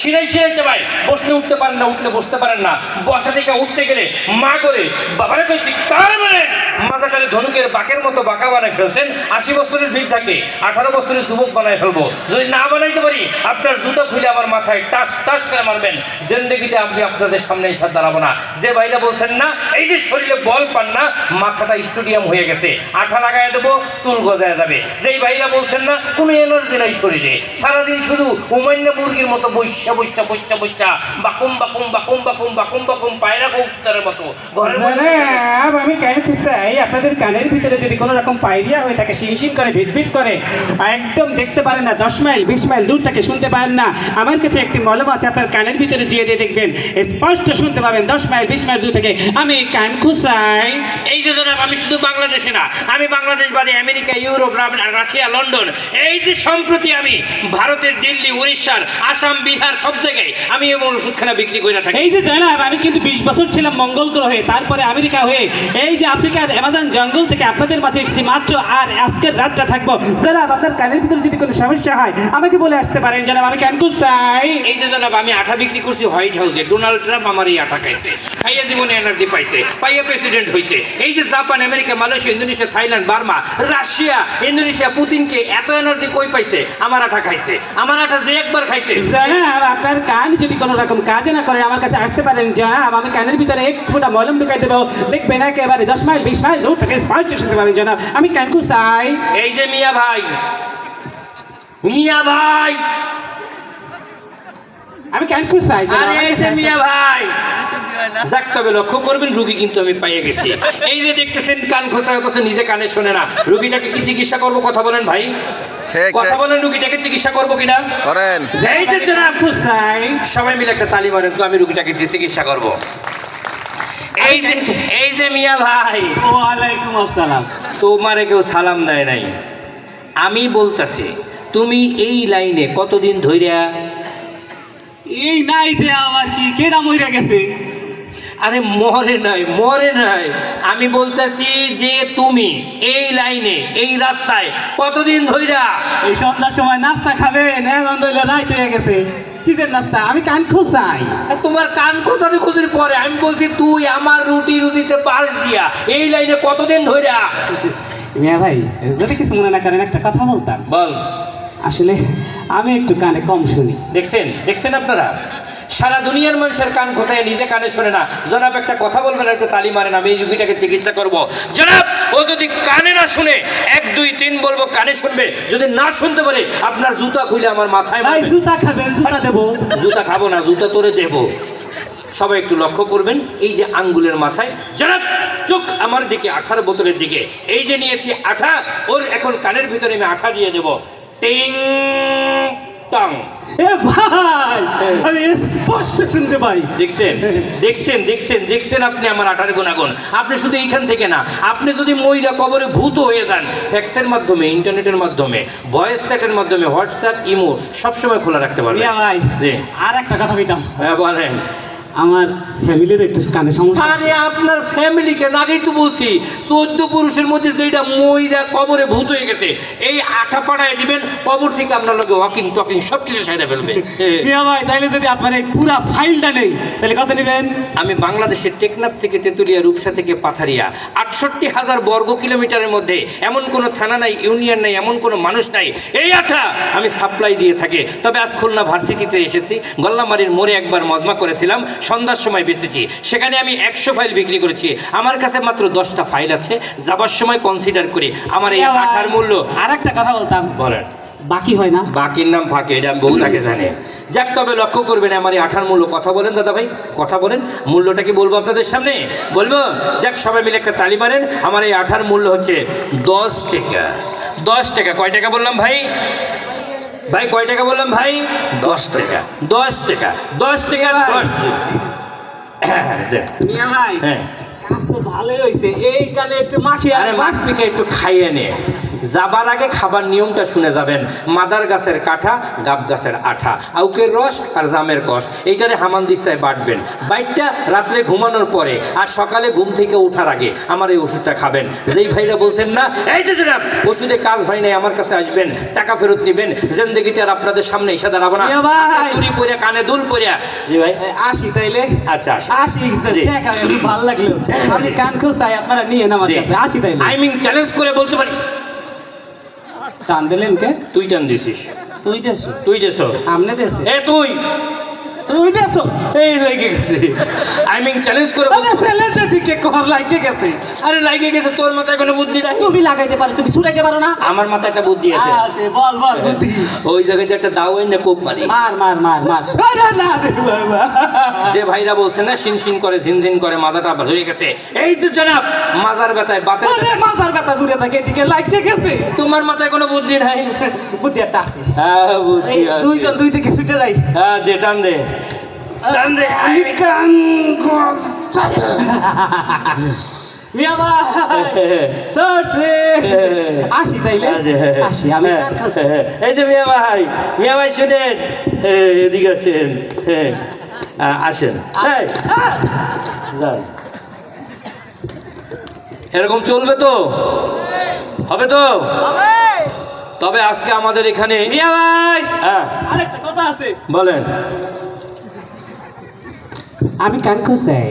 শিরাই শিরাইতে ভাই বসলে উঠতে পারেন না, উঠলে বসতে পারেন না। বসা থেকে উঠতে গেলে মা করে, বাবারে কইছি কার মানে মাথাটারে ধনুকের বাঁকের মতো বাঁকা বানায় ফেলছেন। আশি বছরের বৃদ্ধাকে আঠারো বছরের যুবক বানায় ফেলব। যদি না বানাইতে পারি, আপনার জুতো খুলে আমার মাথায় টাস টাস করে মারবেন। জিন্দগিতে আপনি আপনাদের সামনে এসে দাঁড়াবো না। যে ভাইরা বলছেন না, এই যে শরীরে বল পান না, মাথাটা স্টেডিয়াম হয়ে গেছে। আঠা লাগায় দেবো, চুল গজায় যাবে। যেই ভাইরা বলছেন না, কোনো এনার্জি নাই শরীরে। সারাদিন শুধু উমান্য মুরগির মতো বৈশা বৈশা বৈশা বৈশা। বাকুম বাকুম বাকুম বাকুম বাকুম বাকুম পায়রা কৌতারের মতো। জনাব আমি কেন চাই আপনাদের কানের ভিতরে যদি কোনো রকম পাইরিয়া হয়ে থাকে শিনশিন করে ভিটভিট করে একদম দেখতে পারেন না দশ মাইল বিশ মাইল দূর থেকে শুনতে পারেন না। আমার কাছে একটি মলম আছে আপনার কানের ভিতরে দিয়ে দিয়ে দেখবেন। স্পষ্ট শুনতে পাবেন দশ মাইল বিশ মাইল দূর থেকে। আমি কান খুসাই। এই যে জনাব আমি শুধু বাংলাদেশে না আমি বাংলাদেশ বাদে আমেরিকা ইউরোপ রাশিয়া লন্ডন এই যে সম্প্রতি আমি ভারতের দিল্লি উড়িষ্যার আসাম বিহার সব জায়গায় আমি এই ওষুধখানা বিক্রি করে থাকি। এই যে জানাব আমি কিন্তু বিশ বছর ছিলাম মঙ্গল গ্রহে তারপরে আমেরিকা হয়ে। এই যে আফ্রিকার অ্যামাজন জঙ্গল থেকে আপনাদের মাঝে এসেছি মাত্র আর আজকের রাতটা থাকব। জানাব আপনার কানের ভিতরে যদি কোনো সমস্যা হয় আমাকে বলে আসতে পারেন। জানাব আমি কেন চাই। এই যে জনাব আমি আঠা বিক্রি করছি হোয়াইট হাউসে। ডোনাল্ড ট্রাম্প আমার এই আঠা খাইছে। খাইয়া জীবনে এনার্জি পাইছে। পাইয়া প্রেসিডেন্ট হয়েছে এই যে Japan America Malaysia Indonesia Thailand Burma Russia Indonesia পুতিনকে এত এনার্জি কই পাইছে? আমার আঠা খাইছে। আমার আঠা যে একবার খাইছে। জানাব আপনার কান যদি কোনো রকম কাজে না করেন আমার কাছে আসতে পারেন, জানাব। আমি কানের ভিতরে এক ফুটা মলম ঢুকাই দেবো। দেখবেন একেবারে দশ মাইল, বিশ মাইল দূর থেকে স্পষ্ট শুনতে পাবেন, জানাব। আমি কানকু চাই। এই যে মিয়া ভাই মিয়া ভাই আমি কান চাই আরে এই যে মিয়া ভাই। যাক তবে লক্ষ্য করবেন রুগী কিন্তু আমি পাইয়ে গেছি। এই যে দেখতেছেন কান খোঁচা অথচ নিজে কানে শোনে না। রুগীটাকে কি চিকিৎসা করব? কথা বলেন ভাই। কথা বলেন রুগীটাকে চিকিৎসা করব কিনা? করেন। এই যে জনাব চাই সবাই মিলে একটা তালি মারেন তো আমি রুগীটাকে চিকিৎসা করব। এই যে এই যে মিয়া ভাই। ওয়ালাইকুম আসসালাম। তোমারে কেউ সালাম দেয় নাই। আমি বলতাছি তুমি এই লাইনে কতদিন ধইরা এই নাইটে আবার কি? কেডা মইরা গেছে? আরে মরে নাই মরে নাই। আমি বলতেছি যে তুমি এই লাইনে এই রাস্তায় কতদিন ধইরা? এই সন্ধ্যার সময় নাস্তা খাবেন এখন ধরলে রাইত হয়ে গেছে। কিসের নাস্তা? আমি কান আর তোমার কান খোঁচানি খুঁজির পরে আমি বলছি তুই আমার রুটি রুজিতে বাস দিয়া এই লাইনে কতদিন ধইরা? মিয়া ভাই যদি কিছু মনে না করেন একটা কথা বলতাম। বল। আসলে আমি একটু কানে কম শুনি। দেখছেন? দেখছেন আপনারা? সারা দুনিয়ার মানুষের কান কোথায় নিজে কানে শোনে না। জনাব একটা কথা বলবেন একটু তালি মারেন আমি এই রুগীটাকে চিকিৎসা করব। জনাব ও যদি কানে না শুনে এক দুই তিন বলব কানে শুনবে। যদি না শুনতে পারে আপনার জুতা খুলে আমার মাথায় ভাই জুতা খাবেন জুতা দেবো। জুতা খাব না জুতা তোরে দেব। সবাই একটু লক্ষ্য করবেন এই যে আঙ্গুলের মাথায়। জনাব চোখ আমার দিকে আঠার বোতলের দিকে। এই যে নিয়েছি আঠা ওর এখন কানের ভিতরে আমি আঠা দিয়ে দেব। টিং টং এ ভাই আমি স্পষ্ট শুনতে পাই। দেখছেন? দেখছেন দেখছেন দেখছেন আপনি আমার আঠার গুণাগুণ। আপনি শুধু এইখান থেকে না আপনি যদি মহিলা কবরে ভূত হয়ে যান ফ্যাক্সের মাধ্যমে ইন্টারনেটের মাধ্যমে ভয়েস চ্যাটের মাধ্যমে হোয়াটসঅ্যাপ ইমো সবসময় খোলা রাখতে পারবেন। ভাই জি। আর একটা কথা কইতাম। হ্যাঁ বলেন। আমার ফ্যামিলির একটু কানে সমস্যা আরে আপনার ফ্যামিলিকে আগেই তো বলছি চোদ্দ পুরুষের মধ্যে যেটা মহিলা কবরে ভূত হয়ে গেছে এই আঠা পাড়ায় দিবেন কবর থেকে আপনার লোকে ওয়াকিং টকিং সব কিছু সাইডে ফেলবে। এ, মিয়া ভাই তাইলে যদি আপনার এই পুরা ফাইলটা নেই তাহলে কত নেবেন? আমি বাংলাদেশের টেকনাফ থেকে তেঁতুলিয়া রূপসা থেকে পাথারিয়া আটষট্টি হাজার বর্গ কিলোমিটারের মধ্যে এমন কোনো থানা নাই ইউনিয়ন নাই এমন কোনো মানুষ নাই এই আঠা আমি সাপ্লাই দিয়ে থাকি। তবে আজ খুলনা ভার্সিটিতে এসেছি গল্লামারির মোড়ে একবার মজমা করেছিলাম সন্ধ্যার সময় বেচেছি সেখানে আমি একশো ফাইল বিক্রি করেছি। আমার কাছে মাত্র দশটা ফাইল আছে। যাবার সময় কনসিডার করি। আমার এই আঠার মূল্য। আর একটা কথা বলতাম। বলেন। বাকি হয় না। বাকির নাম ফাঁকে এটা আমি বহু তাকে জানে। যাক তবে লক্ষ্য করবেন আমার এই আঠার মূল্য কথা বলেন দাদা ভাই কথা বলেন। মূল্যটা কি বলব আপনাদের সামনে? বলব? যাক সবাই মিলে একটা তালি মারেন। আমার এই আঠার মূল্য হচ্ছে দশ টাকা। দশ টাকা। কয় টাকা বললাম ভাই? ভাই কয় টাকা বললাম ভাই? দশ টাকা। দশ টাকা। দশ টাকা হ্যাঁ, ভাই হ্যাঁ। কাজ তো ভালোই হয়েছে এই কানে একটু মাখি আরে মাঠ পিকে একটু খাইয়ে নে যাবার আগে খাবার নিয়মটা শুনে যাবেন। মাদার গাছের কাঠা গাব গাছের আঠা। আউকের রস আর জামের কষ এইটারে হামানদিস্তায় বাটবেন। বাইটটা রাত্রে ঘুমানোর পরে আর সকালে ঘুম থেকে ওঠার আগে আমার এই ওষুধটা খাবেন। যেই ভাইরা বলছেন না এই যে জনাব ওষুধে কাজ হয় নাই আমার কাছে আসবেন টাকা ফেরত নেবেন জেন্দেগিতে আর আপনাদের সামনে এসে দাঁড়াবো না। ভাই। চুরি পরে কানে দুল পরিয়া জি ভাই আসি তাইলে? আচ্ছা আসি। দেখা ভালো লাগল। আমি কান খুব চাই আপনারা নিয়ে কাছে। আসি তাইলে। আই মিন চ্যালেঞ্জ করে বলতে পারি। টান দিলেন কে? তুই টান দিছিস। তুই দেছো? তুই দেছো। আমনে দেছে? এ তুই! তুই দেছো? এই লাগে গেছে। আই মিন চ্যালেঞ্জ করে ছেলেদের দিকে কর লাগে গেছে। আরে লাগে গেছে তোর মাথায় কোনো বুদ্ধি নাই। তুমি লাগাইতে পারো তুমি ছুটাইতে পারো না। আমার মাথায় একটা বুদ্ধি আছে। বল বল বুদ্ধি। ওই জায়গায় একটা দাও না কোপ মারি। মার মার মার মার। আরে না রে বাবা। যে ভাইরা বলছে না শিন শিন করে ঝিনঝিন করে মাজাটা হয়ে গেছে। এই যে জনাব মাজার ব্যথায় বাতের আরে মাজার ব্যথা দূরে থাকে এদিকে লাইকে গেছে। তোমার মাথায় কোনো বুদ্ধি নাই? বুদ্ধি একটা আছে। হ্যাঁ বুদ্ধি আছে। দুইজন দুই দিকে ছুটে যাই। হ্যাঁ দে টান দে। টান দে। আমি কান মিয়া ভাই সরছে আসি তাইলে আসি আমি এই যে মিয়া ভাই মিয়া ভাই শুনেন। এদিকে আছেন হ্যাঁ, আসেন। যান। এরকম চলবে তো? হবে তো? তবে আজকে আমাদের এখানে মিয়া ভাই! হ্যাঁ। আরেকটা কথা আছে। বলেন। আমি কান খুঁজাই